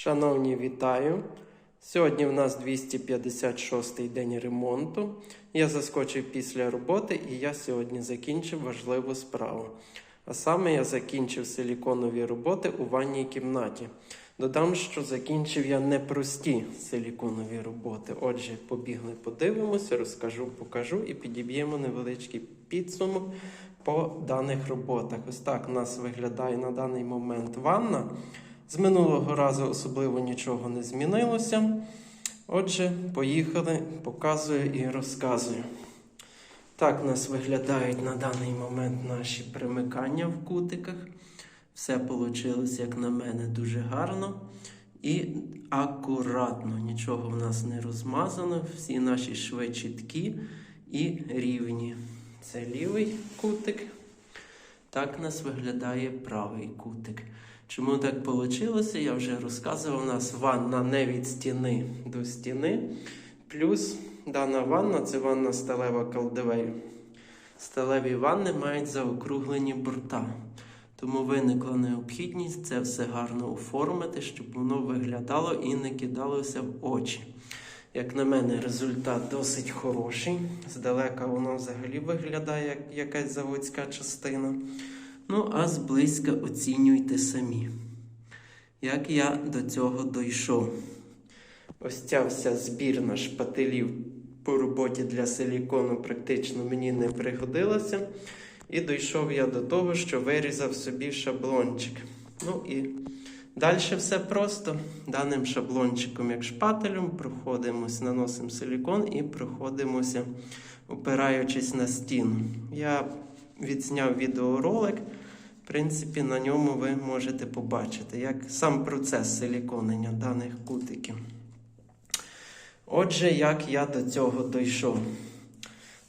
Шановні, вітаю! Сьогодні в нас 256-й день ремонту. Я заскочив після роботи і я сьогодні закінчив важливу справу. А саме я закінчив силіконові роботи у ванній кімнаті. Додам, що закінчив я непрості силіконові роботи. Отже, побігли, подивимося, розкажу, покажу і підіб'ємо невеличкий підсумок по даних роботах. Ось так у нас виглядає на даний момент ванна. З минулого разу особливо нічого не змінилося. Отже, поїхали, показую і розказую. Так у нас виглядають на даний момент наші примикання в кутиках. Все вийшло, як на мене, дуже гарно і акуратно. Нічого в нас не розмазано. Всі наші шви чіткі і рівні. Це лівий кутик. Так у нас виглядає правий кутик. Чому так вийшло? Я вже розказував. У нас ванна не від стіни до стіни. Плюс дана ванна це ванна сталева колдовею. Сталеві ванни мають заокруглені борта. Тому виникла необхідність це все гарно оформити, щоб воно виглядало і не кидалося в очі. Як на мене, результат досить хороший. Здалека воно взагалі виглядає як якась заводська частина. Ну, а зблизька оцінюйте самі. Як я до цього дійшов? Ось ця вся збірна шпателів по роботі для силікону практично мені не пригодилася. І дійшов я до того, що вирізав собі шаблончик. Ну і далі все просто. Даним шаблончиком, як шпателем, проходимось, наносимо силікон і проходимося, опираючись на стіну. Я відзняв відеоролик. Принципі, на ньому ви можете побачити, як сам процес силіконення даних кутиків. Отже, як я до цього дійшов.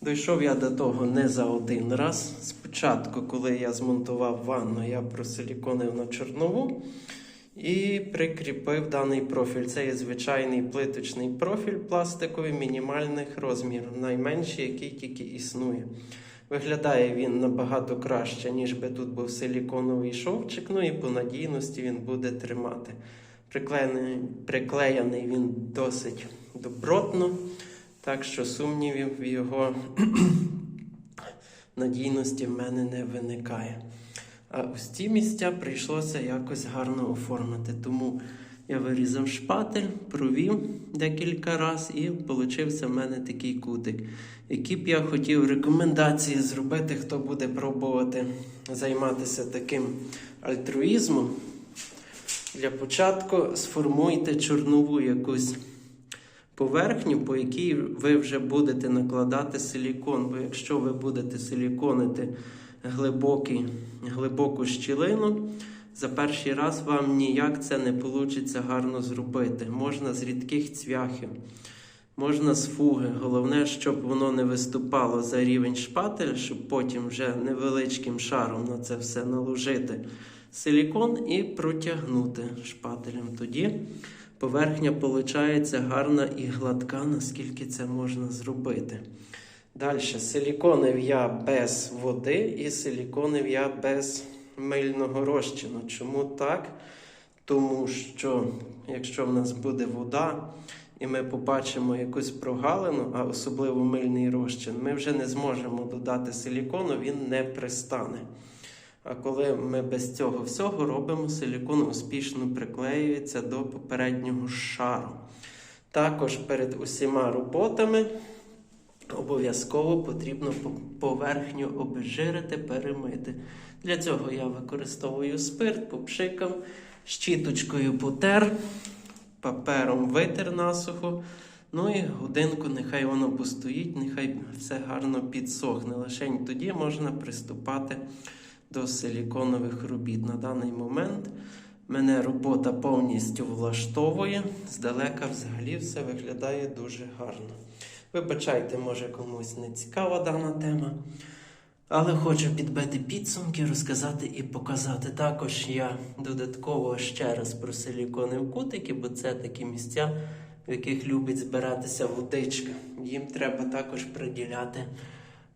Дійшов я до того не за один раз. Спочатку, коли я змонтував ванну, я просиліконив на чорнову і прикріпив даний профіль. Це є звичайний плиточний профіль пластиковий мінімальних розмірів, найменший, який тільки існує. Виглядає він набагато краще, ніж би тут був силіконовий шовчик, ну і по надійності він буде тримати. Приклеєний, приклеєний він досить добротно, так що сумнівів в його надійності в мене не виникає. А ось ці місця прийшлося якось гарно оформити. Тому я вирізав шпатель, провів декілька разів і получився в мене такий кутик. Які б я хотів рекомендації зробити, хто буде пробувати займатися таким альтруїзмом. Для початку сформуйте чорнову якусь поверхню, по якій ви вже будете накладати силікон. Бо якщо ви будете силіконити глибокий, глибоку щілину, за перший раз вам ніяк це не вийде гарно зробити. Можна з рідких цвяхів, можна з фуги. Головне, щоб воно не виступало за рівень шпателя, щоб потім вже невеличким шаром на це все наложити силікон і протягнути шпателем. Тоді поверхня виходить гарна і гладка, наскільки це можна зробити. Далі силіконив я без води і силіконив я без мильного розчину. Чому так? Тому що, якщо в нас буде вода, і ми побачимо якусь прогалину, а особливо мильний розчин, ми вже не зможемо додати силікону, він не пристане. А коли ми без цього всього робимо, силікон успішно приклеюється до попереднього шару. Також перед усіма роботами обов'язково потрібно поверхню обезжирити, перемити. Для цього я використовую спирт, попшикав, щіточкою потер, папером витер насухо. Ну і годинку, нехай воно постоїть, нехай все гарно підсохне. Лишень тоді можна приступати до силіконових робіт. На даний момент мене робота повністю влаштовує. Здалека взагалі все виглядає дуже гарно. Вибачайте, може комусь не цікава дана тема. Але хочу підбити підсумки, розказати і показати. Також я додатково ще раз про силіконив кутики, бо це такі місця, в яких любить збиратися водичка. Їм треба також приділяти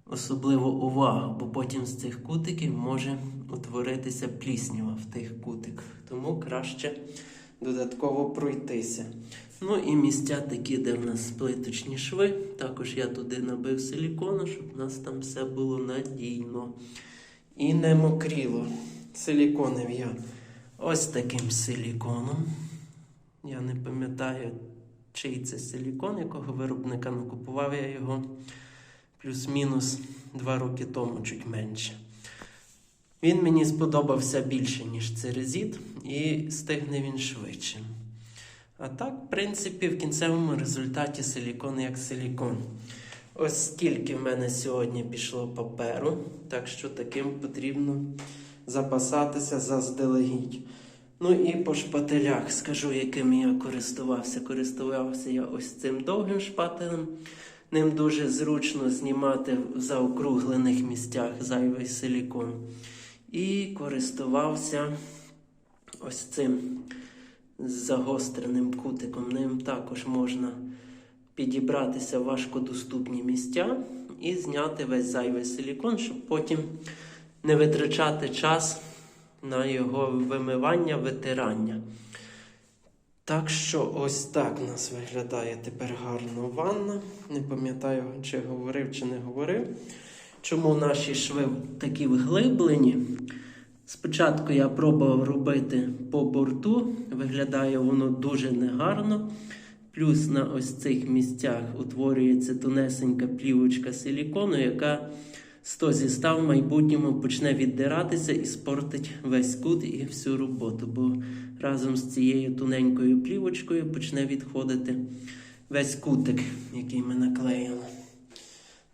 особливу увагу, бо потім з цих кутиків може утворитися пліснява в тих кутиках. Тому краще додатково пройтися. Ну і місця такі, де в нас плиточні шви. Також я туди набив силікону, щоб у нас там все було надійно і не мокріло. Силіконив я ось таким силіконом. Я не пам'ятаю, чий це силікон, якого виробника ну, купував я його плюс-мінус два роки тому, чуть менше. Він мені сподобався більше, ніж церезіт, і стигне він швидше. А так, в принципі, в кінцевому результаті силікон як силікон. Ось скільки в мене сьогодні пішло паперу, так що таким потрібно запасатися заздалегідь. Ну і по шпателях скажу, якими я користувався. Користувався я ось цим довгим шпателем. Ним дуже зручно знімати в заокруглених місцях зайвий силікон. І користувався ось цим загостреним кутиком. Ним також можна підібратися в важкодоступні місця і зняти весь зайвий силікон, щоб потім не витрачати час на його вимивання, витирання. Так що ось так у нас виглядає тепер гарно ванна. Не пам'ятаю, чи говорив, чи не говорив. Чому наші шви такі вглиблені? Спочатку я пробував робити по борту, виглядає воно дуже негарно. Плюс на ось цих місцях утворюється тонесенька плівочка силікону, яка 100 зі 100 в майбутньому почне віддиратися і спортить весь кут і всю роботу. Бо разом з цією тоненькою плівочкою почне відходити весь кутик, який ми наклеїли.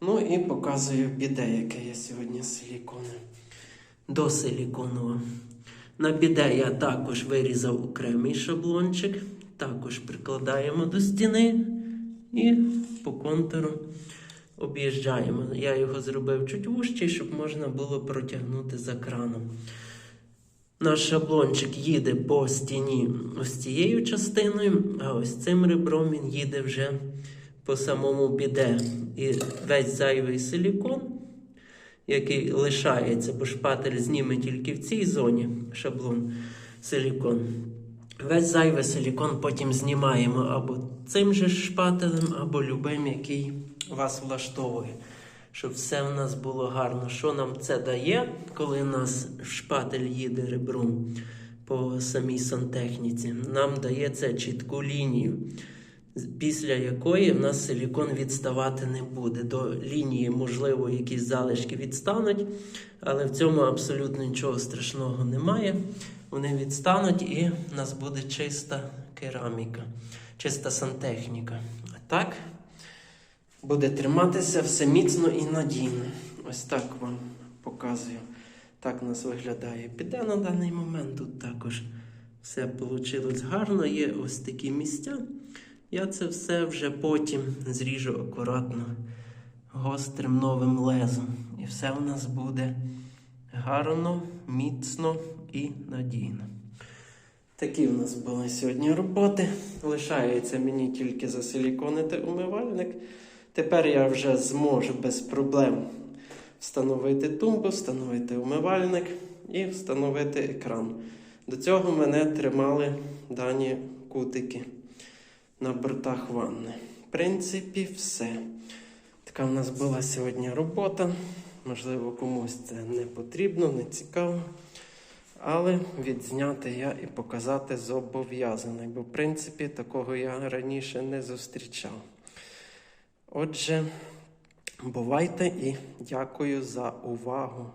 Ну і показую біде, яке я сьогодні силіконе. До силіконового. На біде я також вирізав окремий шаблончик, також прикладаємо до стіни і по контуру об'їжджаємо. Я його зробив чуть вужчий, щоб можна було протягнути за краном. Наш шаблончик їде по стіні ось цією частиною, а ось цим ребром він їде вже по самому біде. І весь зайвий силікон, який лишається, бо шпатель зніме тільки в цій зоні шаблон силікон. Весь зайвий силікон потім знімаємо або цим же шпателем, або любим, який вас влаштовує. Щоб все в нас було гарно. Що нам це дає, коли у нас шпатель їде ребром по самій сантехніці? Нам дає це чітку лінію, після якої в нас силікон відставати не буде. До лінії, можливо, якісь залишки відстануть, але в цьому абсолютно нічого страшного немає. Вони відстануть і в нас буде чиста кераміка, чиста сантехніка. А так буде триматися все міцно і надійно. Ось так вам показую. Так у нас виглядає. Піде на даний момент. Тут також все вийшло гарно. Є ось такі місця. Я це все вже потім зріжу акуратно гострим новим лезом. І все у нас буде гарно, міцно і надійно. Такі в нас були сьогодні роботи. Лишається мені тільки засиліконити умивальник. Тепер я вже зможу без проблем встановити тумбу, встановити умивальник і встановити екран. До цього мене тримали дані кутики на бортах ванни. В принципі, все. Така в нас була сьогодні робота. Можливо, комусь це не потрібно, не цікаво. Але відзняти я і показати зобов'язаний, бо, в принципі, такого я раніше не зустрічав. Отже, бувайте і дякую за увагу.